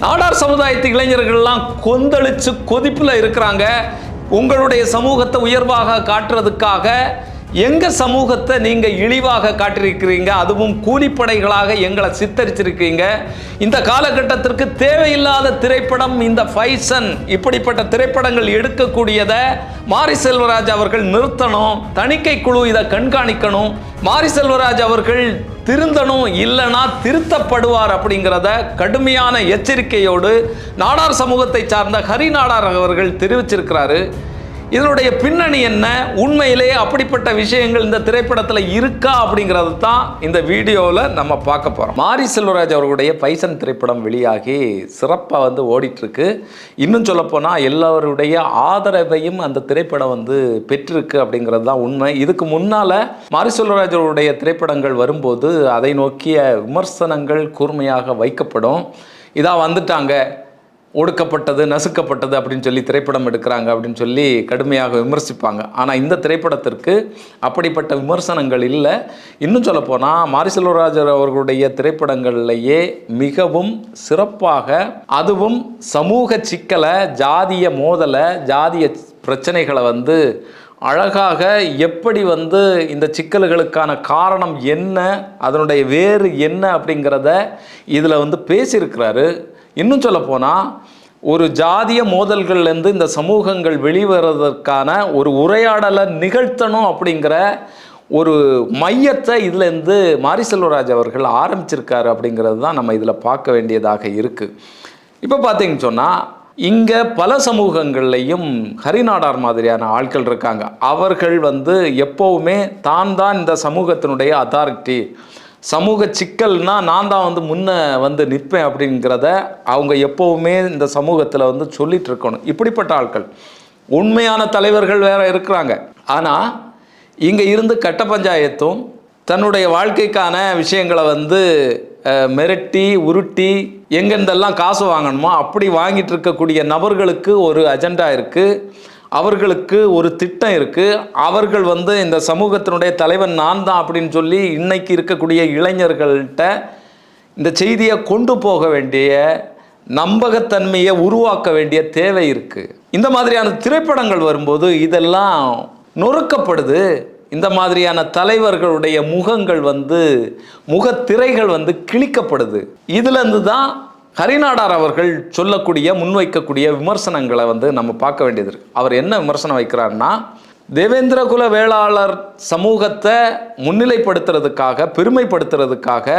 நாடார் சமுதாயத்து இளைஞர்கள்லாம் கொந்தளிச்சு கொதிப்பில் இருக்கிறாங்க. உங்களுடைய சமூகத்தை உயர்வாக காட்டுறதுக்காக எங்க சமூகத்தை நீங்க இழிவாக காட்டியிருக்கிறீங்க? அதுவும் கூலிப்படைகளாக எங்களை சித்தரிச்சிருக்கீங்க. இந்த காலகட்டத்திற்கு தேவையில்லாத திரைப்படம் இந்த ஃபைசன் இப்படிப்பட்ட திரைப்படங்கள் எடுக்கக்கூடியதை மாரி செல்வராஜ் அவர்கள் நிறுத்தணும். தணிக்கை குழு இதை கண்காணிக்கணும். மாரி செல்வராஜ் அவர்கள் திருந்தணும் இல்லைனா திருத்தப்படுவார் அப்படிங்கிறத கடுமையான எச்சரிக்கையோடு நாடார் சமூகத்தை சார்ந்த ஹரிநாடார் அவர்கள் தெரிவிச்சிருக்கிறாரு. இதனுடைய பின்னணி என்ன? உண்மையிலே அப்படிப்பட்ட விஷயங்கள் இந்த திரைப்படத்தில் இருக்கா அப்படிங்கிறது தான் இந்த வீடியோவில் நம்ம பார்க்க போகிறோம் மாரி செல்வராஜ் அவர்களுடைய பைசன் திரைப்படம் வெளியாகி சிறப்பாக வந்து ஓடிட்டுருக்கு. இன்னும் சொல்லப்போனால் எல்லோருடைய ஆதரவையும் அந்த திரைப்படம் வந்து பெற்றிருக்கு அப்படிங்கிறது தான் உண்மை. இதுக்கு முன்னால் மாரி செல்வராஜ் அவருடைய திரைப்படங்கள் வரும்போது அதை நோக்கிய விமர்சனங்கள் கூர்மையாக வைக்கப்படும். இதாக வந்துட்டாங்க. ஒடுக்கப்பட்டது நசுக்கப்பட்டது அப்படின்னு சொல்லி திரைப்படம் எடுக்கிறாங்க அப்படின்னு சொல்லி கடுமையாக விமர்சிப்பாங்க. ஆனால் இந்த திரைப்படத்திற்கு அப்படிப்பட்ட விமர்சனங்கள் இல்லை. இன்னும் சொல்லப்போனால் மாரி செல்வராஜர் அவர்களுடைய திரைப்படங்கள்லேயே மிகவும் சிறப்பாக அதுவும் சமூக சிக்கலை ஜாதிய மோதலை ஜாதிய பிரச்சனைகளை வந்து அழகாக எப்படி வந்து இந்த சிக்கல்களுக்கான காரணம் என்ன அதனுடைய வேறு என்ன அப்படிங்கிறத இதில் வந்து பேசியிருக்கிறாரு. இன்னும் சொல்லப்போனால் ஒரு ஜாதிய மோதல்கள்லேருந்து இந்த சமூகங்கள் வெளிவரதற்கான ஒரு உரையாடலை நிகழ்த்தணும் அப்படிங்கிற ஒரு மையத்தை இதுலேருந்து மாரி செல்வராஜ் அவர்கள் ஆரம்பிச்சிருக்காரு அப்படிங்கிறது தான் நம்ம இதில் பார்க்க வேண்டியதாக இருக்குது இப்போ பார்த்தீங்கன்னு சொன்னால் இங்கே பல சமூகங்கள்லையும் ஹரிநாடார் மாதிரியான ஆட்கள் இருக்காங்க. அவர்கள் வந்து எப்போவுமே தான் தான் இந்த சமூகத்தினுடைய அத்தாரிட்டி சமூக சிக்கல்னால் நான் தான் வந்து முன்ன வந்து நிற்பேன் அப்படிங்கிறத அவங்க எப்போவுமே இந்த சமூகத்தில் வந்து சொல்லிகிட்டு இருக்கணும். இப்படிப்பட்ட ஆட்கள். உண்மையான தலைவர்கள் வேற இருக்கிறாங்க. ஆனால் இங்கே இருந்து கட்ட பஞ்சாயத்தும் தன்னுடைய வாழ்க்கைக்கான விஷயங்களை வந்து மிரட்டி உருட்டி எங்கெந்தெல்லாம் காசு வாங்கணுமோ அப்படி வாங்கிட்டு இருக்கக்கூடிய நபர்களுக்கு ஒரு அஜெண்டா இருக்குது அவர்களுக்கு ஒரு திட்டம் இருக்குது அவர்கள் வந்து இந்த சமூகத்தினுடைய தலைவன் நான் தான் அப்படின்னு சொல்லி இன்னைக்கு இருக்கக்கூடிய இளைஞர்கள்ட்ட இந்த செய்தியை கொண்டு போக வேண்டிய நம்பகத்தன்மையை உருவாக்க வேண்டிய தேவை இருக்குது இந்த மாதிரியான திரைப்படங்கள் வரும்போது இதெல்லாம் நொறுக்கப்படுது. இந்த மாதிரியான தலைவர்களுடைய முகங்கள் வந்து முகத்திரைகள் வந்து கிழிக்கப்படுது. இதுலேருந்து தான் ஹரிநாடார் அவர்கள் சொல்லக்கூடிய முன்வைக்கக்கூடிய விமர்சனங்களை வந்து நம்ம பார்க்க வேண்டியது இருக்கு. அவர் என்ன விமர்சனம் வைக்கிறார்னா தேவேந்திரகுல வேளாளர் சமூகத்தை முன்னிலைப்படுத்துறதுக்காக பெருமைப்படுத்துறதுக்காக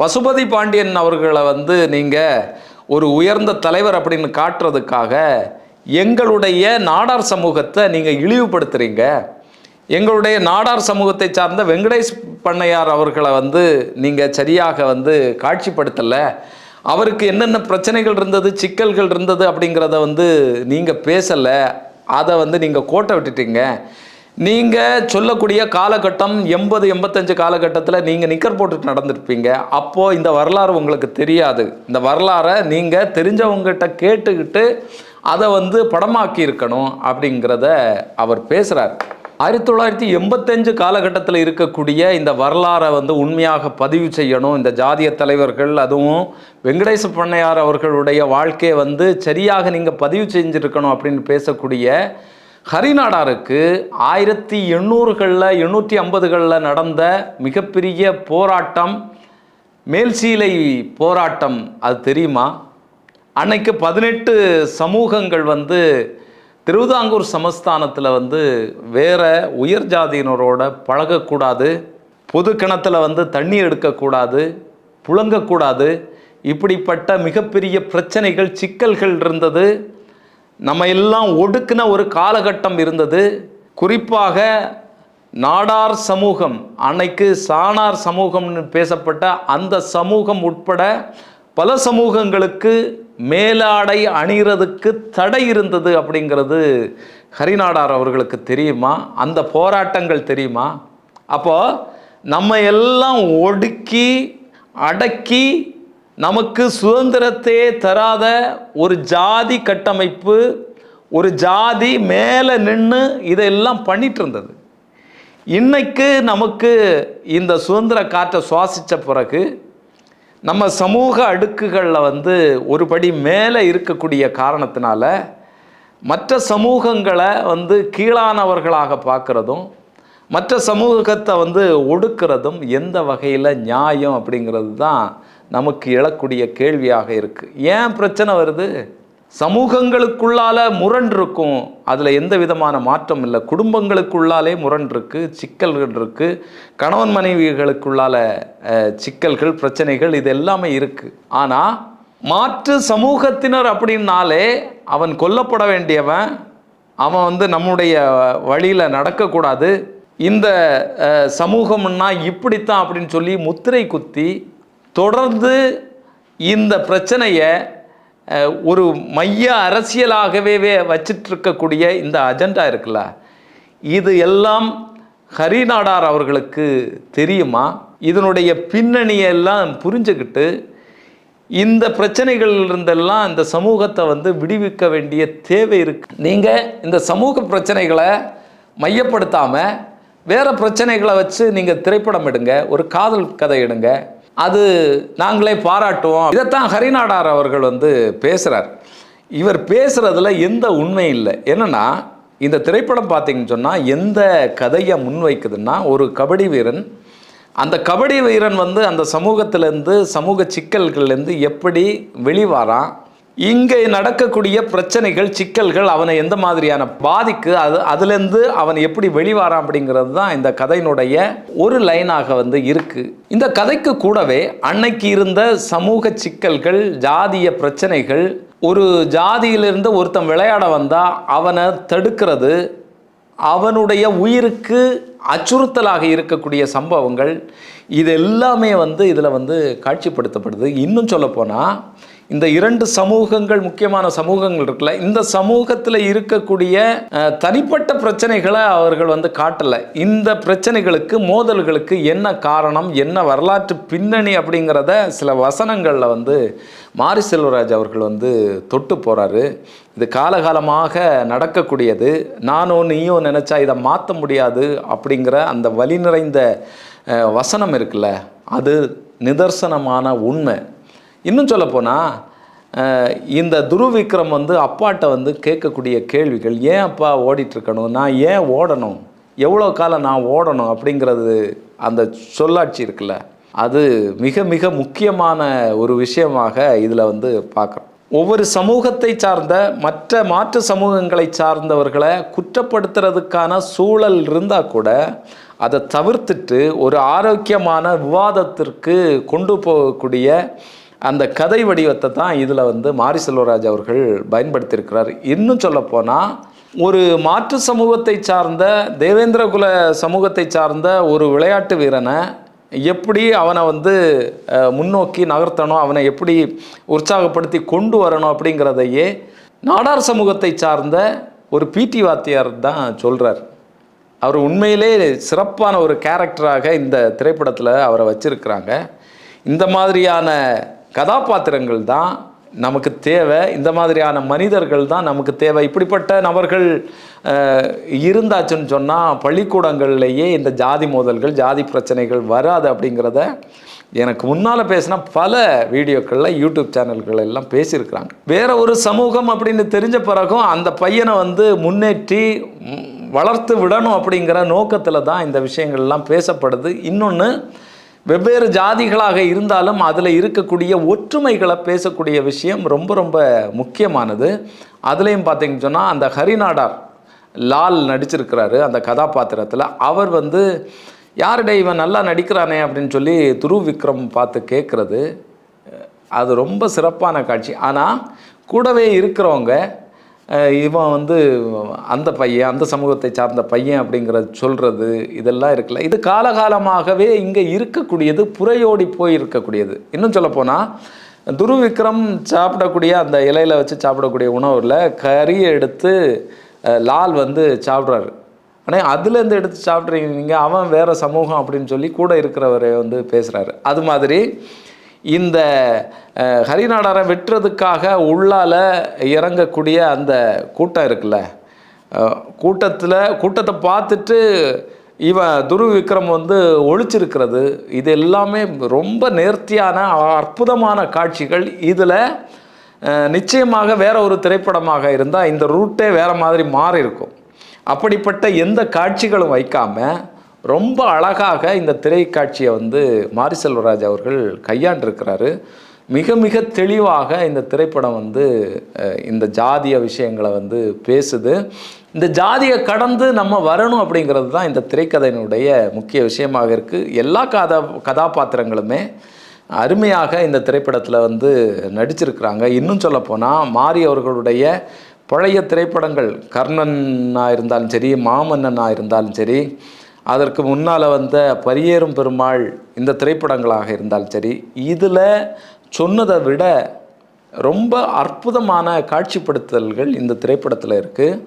பசுபதி பாண்டியன் அவர்களை வந்து நீங்கள் ஒரு உயர்ந்த தலைவர் அப்படின்னு காட்டுறதுக்காக எங்களுடைய நாடார் சமூகத்தை நீங்கள் இழிவுபடுத்துறீங்க. எங்களுடைய நாடார் சமூகத்தை சார்ந்த வெங்கடேஷ் பண்ணையார் அவர்களை வந்து நீங்கள் சரியாக வந்து காட்சிப்படுத்தலை. அவருக்கு என்னென்ன பிரச்சனைகள் இருந்தது சிக்கல்கள் இருந்தது அப்படிங்கிறத வந்து நீங்கள் பேசலை. அதை வந்து நீங்கள் கோட்டை விட்டுட்டீங்க. நீங்கள் சொல்லக்கூடிய காலகட்டம் எண்பது எண்பத்தஞ்சு காலகட்டத்தில் நீங்கள் நிக்கர் போட்டுட்டு நடந்திருப்பீங்க. அப்போது இந்த வரலாறு உங்களுக்கு தெரியாது. இந்த வரலாறை நீங்கள் தெரிஞ்சவங்ககிட்ட கேட்டுக்கிட்டு அதை வந்து படமாக்கி இருக்கணும் அப்படிங்கிறத அவர் பேசுகிறார் ஆயிரத்தி தொள்ளாயிரத்தி எண்பத்தஞ்சு காலகட்டத்தில் இருக்கக்கூடிய இந்த வரலாறை வந்து உண்மையாக பதிவு செய்யணும். இந்த ஜாதிய தலைவர்கள் அதுவும் வெங்கடேச பண்ணையார் அவர்களுடைய வாழ்க்கையை வந்து சரியாக நீங்கள் பதிவு செஞ்சுருக்கணும் அப்படின்னு பேசக்கூடிய ஹரிநாடாருக்கு ஆயிரத்தி எண்ணூறுகளில் எண்ணூற்றி ஐம்பதுகளில் நடந்த மிகப்பெரிய போராட்டம் மேல்சீலை போராட்டம் அது தெரியுமா? அன்னைக்கு பதினெட்டு சமூகங்கள் வந்து திருவிதாங்கூர் சமஸ்தானத்தில் வந்து வேறு உயர் ஜாதியினரோட பழகக்கூடாது பொது கிணத்துல வந்து தண்ணி எடுக்கக்கூடாது புழங்கக்கூடாது. இப்படிப்பட்ட மிகப்பெரிய பிரச்சனைகள் சிக்கல்கள் இருந்தது. நம்ம எல்லாம் ஒடுக்கின ஒரு காலகட்டம் இருந்தது. குறிப்பாக நாடார் சமூகம் அன்னைக்கு சாணார் சமூகம்னு பேசப்பட்ட அந்த சமூகம் உட்பட பல சமூகங்களுக்கு மேலாடை அணிகிறதுக்கு தடை இருந்தது அப்படிங்கிறது ஹரிநாடார் அவர்களுக்கு தெரியுமா? அந்த போராட்டங்கள் தெரியுமா? அப்போ நம்ம எல்லாம் ஒடுக்கி அடக்கி நமக்கு சுதந்திரத்தையே தராத ஒரு ஜாதி கட்டமைப்பு ஒரு ஜாதி மேலே நின்று இதெல்லாம் பண்ணிட்டு இருந்தது. இன்னைக்கு நமக்கு இந்த சுதந்திர காற்றை சுவாசித்த பிறகு நம்ம சமூக அடுக்குகளில் வந்து ஒரு படி மேலே இருக்கக்கூடிய காரணத்தினால மற்ற சமூகங்களை வந்து கீழானவர்களாக பார்க்குறதும் மற்ற சமூகத்தை வந்து ஒடுக்கிறதும் எந்த வகையில் நியாயம் அப்படிங்கிறது தான் நமக்கு எழக்கூடிய கேள்வியாக இருக்குது ஏன் பிரச்சனை வருது? சமூகங்களுக்குள்ளால முரண் இருக்கும் அதில் எந்த விதமான மாற்றம் இல்லை. குடும்பங்களுக்குள்ளாலே முரண்ருக்கு சிக்கல்கள் இருக்குது கணவன் மனைவிகளுக்குள்ளால சிக்கல்கள் பிரச்சனைகள் இது எல்லாமே இருக்குது ஆனால் மாற்று சமூகத்தினர் அப்படின்னாலே அவன் கொல்லப்பட வேண்டியவன் அவன் வந்து நம்முடைய வழியில் நடக்கக்கூடாது. இந்த சமூகம்னா இப்படித்தான் அப்படின்னு சொல்லி முத்திரை குத்தி தொடர்ந்து இந்த பிரச்சனையை ஒரு மைய அரசியலாகவே வச்சிட்ருக்கக்கூடிய இந்த அஜெண்டா இருக்குல்ல இது எல்லாம் ஹரிநாடார் அவர்களுக்கு தெரியுமா? இதனுடைய பின்னணியை எல்லாம் புரிஞ்சுக்கிட்டு இந்த பிரச்சனைகளிலிருந்தெல்லாம் இந்த சமூகத்தை வந்து விடுவிக்க வேண்டிய தேவை இருக்கு. நீங்கள் இந்த சமூக பிரச்சனைகளை மையப்படுத்தாமல் வேறு பிரச்சனைகளை வச்சு நீங்கள் திரைப்படம் எடுங்க ஒரு காதல் கதை எடுங்க அது நாங்களே பாராட்டுவோம். இதைத்தான் ஹரிநாடார் அவர்கள் வந்து பேசுகிறார் இவர் பேசுகிறதுல எந்த உண்மை இல்லை. என்னன்னா இந்த திரைப்படம் பார்த்தீங்கன்னு சொன்னால் எந்த கதையை முன்வைக்குதுன்னா ஒரு கபடி வீரன். அந்த கபடி வீரன் வந்து அந்த சமூகத்திலேருந்து சமூக சிக்கல்கள்லேருந்து எப்படி வெளிவாரான்? இங்கே நடக்கக்கூடிய பிரச்சனைகள் சிக்கல்கள் அவனை எந்த மாதிரியான பாதிக்கு அது அதுலேருந்து அவன் எப்படி வெளிவாரான் அப்படிங்கிறது தான் இந்த கதையினுடைய ஒரு லைனாக வந்து இருக்குது இந்த கதைக்கு கூடவே அன்னைக்கு இருந்த சமூக சிக்கல்கள் ஜாதிய பிரச்சனைகள் ஒரு ஜாதியிலிருந்து ஒருத்தன் விளையாட வந்தால் அவனை தடுக்கிறது அவனுடைய உயிருக்கு அச்சுறுத்தலாக இருக்கக்கூடிய சம்பவங்கள் இது எல்லாமே வந்து இதில் வந்து காட்சிப்படுத்தப்படுது. இன்னும் சொல்லப்போனால் இந்த இரண்டு சமூகங்கள் முக்கியமான சமூகங்கள் இருக்குல்ல இந்த சமூகத்தில் இருக்கக்கூடிய தனிப்பட்ட பிரச்சனைகளை அவர்கள் வந்து காட்டலை. இந்த பிரச்சனைகளுக்கு மோதல்களுக்கு என்ன காரணம் என்ன வரலாற்று பின்னணி அப்படிங்கிறத சில வசனங்களில் வந்து மாரி செல்வராஜ் அவர்கள் வந்து தொட்டு போகிறாரு இது காலகாலமாக நடக்கக்கூடியது. நானும் நீயும் நினச்சா இதை மாற்ற முடியாது அப்படிங்கிற அந்த வழி நிறைந்த வசனம் இருக்குல்ல அது நிதர்சனமான உண்மை. இன்னும் சொல்லப்போனால் இந்த துருவிக்ரம் வந்து அப்பாட்ட வந்து கேட்கக்கூடிய கேள்விகள் ஏன் அப்பா ஓடிட்டுருக்கணும்? நான் ஏன் ஓடணும்? எவ்வளோ காலம் நான் ஓடணும்? அப்படிங்கிறது அந்த சொல்லாட்சி இருக்குல்ல அது மிக மிக முக்கியமான ஒரு விஷயமாக இதில் வந்து பார்க்குறோம் ஒவ்வொரு சமூகத்தை சார்ந்த மற்ற மாற்று சமூகங்களை சார்ந்தவர்களை குற்றப்படுத்துறதுக்கான சூழல் இருந்தால் கூட அதை தவிர்த்துட்டு ஒரு ஆரோக்கியமான விவாதத்திற்கு கொண்டு போகக்கூடிய அந்த கதை வடிவத்தை தான் இதில் வந்து மாரி செல்வராஜ் அவர்கள் பயன்படுத்தியிருக்கிறார். இன்னும் சொல்லப்போனால் ஒரு மாற்று சமூகத்தை சார்ந்த தேவேந்திரகுல சமூகத்தை சார்ந்த ஒரு விளையாட்டு வீரனை எப்படி அவனை வந்து முன்னோக்கி நகர்த்தணும் அவனை எப்படி உற்சாகப்படுத்தி கொண்டு வரணும் அப்படிங்கிறதையே நாடார் சமூகத்தை சார்ந்த ஒரு பிடி வாத்தியார் தான் சொல்கிறார் அவர் உண்மையிலே சிறப்பான ஒரு கேரக்டராக இந்த திரைப்படத்தில் அவரை வச்சுருக்கிறாங்க. இந்த மாதிரியான கதாபாத்திரங்கள் தான் நமக்கு தேவை. இந்த மாதிரியான மனிதர்கள் தான் நமக்கு தேவை. இப்படிப்பட்ட நபர்கள் இருந்தாச்சுன்னு சொன்னால் பள்ளிக்கூடங்கள்லேயே இந்த ஜாதி மோதல்கள் ஜாதி பிரச்சனைகள் வராது அப்படிங்கிறத எனக்கு முன்னால் பேசின பல வீடியோக்களில் யூடியூப் சேனல்கள் எல்லாம் பேசியிருக்கிறாங்க. வேற ஒரு சமூகம் அப்படின்னு தெரிஞ்ச பிறகும் அந்த பையனை வந்து முன்னேற்றி வளர்த்து விடணும் அப்படிங்கிற நோக்கத்தில் தான் இந்த விஷயங்கள்லாம் பேசப்படுது. இன்னொன்று வெவ்வேறு ஜாதிகளாக இருந்தாலும் அதில் இருக்கக்கூடிய ஒற்றுமைகளை பேசக்கூடிய விஷயம் ரொம்ப ரொம்ப முக்கியமானது. அதுலேயும் பார்த்தீங்கன்னு சொன்னால் அந்த ஹரிநாடார் லால் நடிச்சிருக்கிறாரு அந்த கதாபாத்திரத்தில். அவர் வந்து யாருடைய இவன் நல்லா நடிக்கிறானே? அப்படின்னு சொல்லி துரு விக்ரம் பார்த்து கேட்குறது. அது ரொம்ப சிறப்பான காட்சி. ஆனால் கூடவே இருக்கிறவங்க இவன் வந்து அந்த பையன் அந்த சமூகத்தை சார்ந்த பையன் அப்படிங்கிறது சொல்கிறது இதெல்லாம் இருக்குல்ல. இது காலகாலமாகவே இங்கே இருக்கக்கூடியது புறையோடி போய் இருக்கக்கூடியது இன்னும் சொல்லப்போனால் துருவிக்ரம் சாப்பிடக்கூடிய அந்த இலையில் வச்சு சாப்பிடக்கூடிய உணவில் கறியை எடுத்து லால் வந்து சாப்பிட்றாரு. ஆனால் அதுலேருந்து எடுத்து சாப்பிட்றீங்க நீங்கள் அவன் வேறு சமூகம் அப்படின்னு சொல்லி கூட இருக்கிறவரை வந்து பேசுகிறாரு அது மாதிரி இந்த ஹரிநாடரை வெட்டுறதுக்காக உள்ளால இறங்கக்கூடிய அந்த கூட்டம் இருக்குல்ல கூட்டத்தில் கூட்டத்தை பார்த்துட்டு இவன் துரு விக்ரம் வந்து ஒழிச்சிருக்கிறது. இது எல்லாமே ரொம்ப நேர்த்தியான அற்புதமான காட்சிகள். இதில் நிச்சயமாக வேற ஒரு திரைப்படமாக இருந்தால் இந்த ரூட்டே வேற மாதிரி மாறி இருக்கும் அப்படிப்பட்ட எந்த காட்சிகளும் வைக்காமல் ரொம்ப அழகாக இந்த திரைக்காட்சியை வந்து மாரி செல்வராஜ் அவர்கள் கையாண்டிருக்கிறாரு. மிக மிக தெளிவாக இந்த திரைப்படம் வந்து இந்த ஜாதிய விஷயங்களை வந்து பேசுது. இந்த ஜாதியை கடந்து நம்ம வரணும் அப்படிங்கிறது தான் இந்த திரைக்கதையினுடைய முக்கிய விஷயமாக இருக்குது எல்லா கதா கதாபாத்திரங்களுமே அருமையாக இந்த திரைப்படத்தில் வந்து நடிச்சிருக்கிறாங்க. இன்னும் சொல்லப்போனால் மாரி அவர்களுடைய பழைய திரைப்படங்கள் கர்ணனாக இருந்தாலும் சரி மாமன்னனாக இருந்தாலும் சரி அதற்கு முன்னால் வந்த பரியேறும் பெருமாள் இந்த திரைப்படங்களாக இருந்தாலும் சரி இதில் சொன்னதை விட ரொம்ப அற்புதமான காட்சிப்படுத்தல்கள் இந்த திரைப்படத்தில் இருக்குது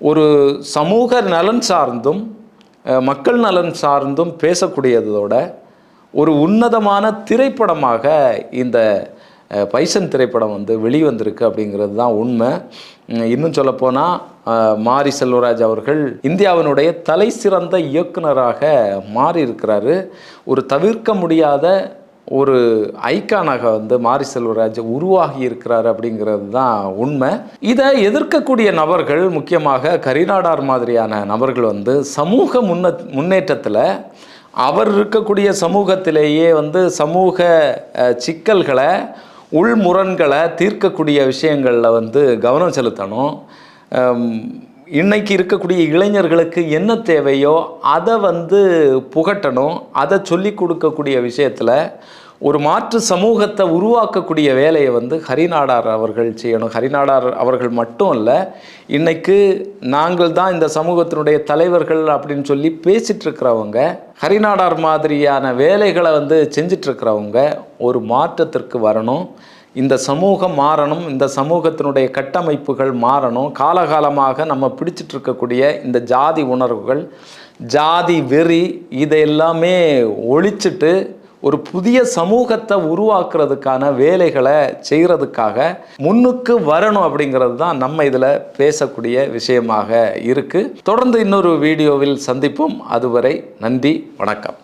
ஒரு சமூக நலன் சார்ந்தும் மக்கள் நலன் சார்ந்தும் பேசக்கூடியதோட ஒரு உன்னதமான திரைப்படமாக இந்த பைசன் திரைப்படம் வந்து வெளிவந்திருக்கு அப்படிங்கிறது தான் உண்மை இன்னும் சொல்லப்போனால் மாரி செல்வராஜ் அவர்கள் இந்தியாவினுடைய தலை சிறந்த இயக்குனராக மாறி இருக்கிறாரு ஒரு தவிர்க்க முடியாத ஒரு ஐக்கானாக வந்து மாரி செல்வராஜ் உருவாகி இருக்கிறார் அப்படிங்கிறது தான் உண்மை. இதை எதிர்க்கக்கூடிய நபர்கள் முக்கியமாக கரிநாடார் மாதிரியான நபர்கள் வந்து சமூக முன்ன முன்னேற்றத்தில் அவர் இருக்கக்கூடிய சமூகத்திலேயே வந்து சமூக சிக்கல்களை உள்முரண்களை தீர்க்கக்கூடிய விஷயங்களில் வந்து கவனம் செலுத்தணும். இன்னைக்கு இருக்கக்கூடிய இளைஞர்களுக்கு என்ன தேவையோ அதை வந்து புகட்டணும். அதை சொல்லி கொடுக்கக்கூடிய விஷயத்தில் ஒரு மாற்று சமூகத்தை உருவாக்கக்கூடிய வேலையை வந்து ஹரிநாடார் அவர்கள் செய்யணும். ஹரிநாடார் அவர்கள் மட்டும் இல்லை இன்றைக்கு நாங்கள் தான் இந்த சமூகத்தினுடைய தலைவர்கள் அப்படின்னு சொல்லி பேசிகிட்ருக்கிறவங்க ஹரிநாடார் மாதிரியான வேலைகளை வந்து செஞ்சிட்ருக்கிறவங்க ஒரு மாற்றத்திற்கு வரணும். இந்த சமூகம் மாறணும் இந்த சமூகத்தினுடைய கட்டமைப்புகள் மாறணும். காலகாலமாக நம்ம பிடிச்சிட்டு இருக்கக்கூடிய இந்த ஜாதி உணர்வுகள் ஜாதி வெறி இதை எல்லாமே ஒழிச்சிட்டு ஒரு புதிய சமூகத்தை உருவாக்குறதுக்கான வேலைகளை செய்கிறதுக்காக முன்னுக்கு வரணும் அப்படிங்கிறது தான் நம்ம இதில் பேசக்கூடிய விஷயமாக இருக்குது தொடர்ந்து இன்னொரு வீடியோவில் சந்திப்போம். அதுவரை நன்றி வணக்கம்.